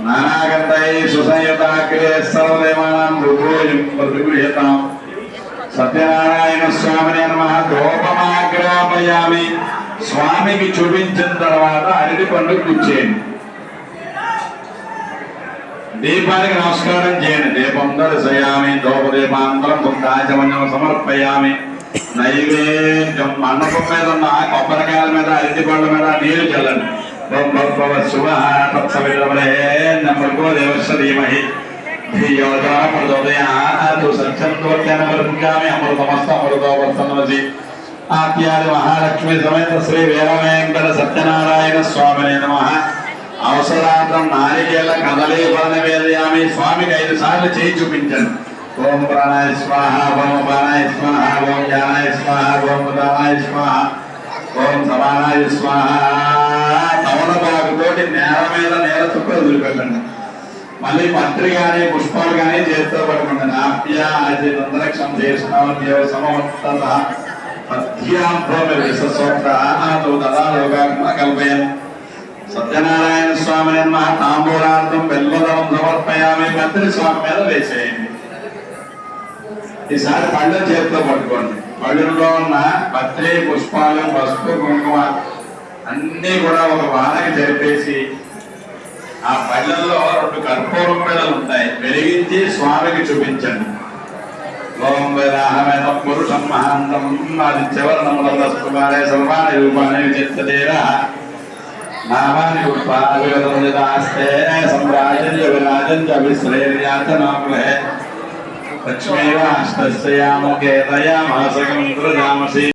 నానాగంధై ప్రతిగృహ్యతాం. సత్యనారాయణ స్వామిని నమ. దోపమాగ్రాపయామి స్వామికి చూపించిన తర్వాత అరటి పండు కూర్చేయండి దీపానికి నమస్కారం చేయండి. దీపం దర్శయామి దోపదీపాంతరం బుద్ధాచమన్యం సమర్పయామి. నైవేద్యం మండపం మీద ఉన్న కొబ్బరికాయల మీద అరటి పండ్ల మీద నీరు చల్లండి. ఓం భగవ శుభ తత్సవిద్రమో దేవశ్వరీమహి ధియోజన ప్రచోదయాతు అమృతమస్త అమృతోవర్తనమసి ఆత్యాది మహాలక్ష్మి సమేత శ్రీ వీరవేంకట సత్యనారాయణ స్వామిని నమ. అవసరార్థం నారికేళ కదలీఫల నివేదయామి స్వామికి ఐదు సార్లు చేయి చూపించండి. ఓం ప్రాణాయ స్వాహ ఓం ప్రాణాయ స్వాహ ఓం జ్ఞానాయ స్వాహ సమానాయ ఉదానాయ స్వాహ ఓం సమానాయ స్వాహ తమలపాకుతోటి నేల మీద నేల చుట్టూ వదిలిపెట్టండి మళ్ళీ పత్రి కానీ పుష్పాలు కానీ చేతితో పట్టుకోండి నాప్య అది నందరక్షం చేసినాం దేవ సమవర్తత కల్పయం సత్యనారాయణ స్వామి నమ తాంబూలార్థం బెల్లదనం సమర్పయామి మంత్రి స్వామి మీద వేసేయండి ఈసారి పళ్ళ చేతితో పట్టుకోండి. పళ్ళులో ఉన్న పత్రి పుష్పాలు పసుపు కుంకుమ అన్నీ కూడా ఒక వానకి జరిపేసి ఆ పళ్ళల్లో రెండు కర్పూరం పిల్లలు ఉంటాయి. వెలిగించి స్వామికి చూపించండి. ఓం వేదాహమేత పురుషం మహాంతం ఆదిత్యవర్ణములస్కుమారే సర్వాణి రూపాణి విచిత్తదేవ నామాని ఉత్పాదవిగతముదితాస్తే సంరాజన్ విరాజన్ లక్ష్మీ విశ్రేర్యాతనాములే లక్ష్మీవాష్టస్యాముఖేతయామాసకం దృజామసి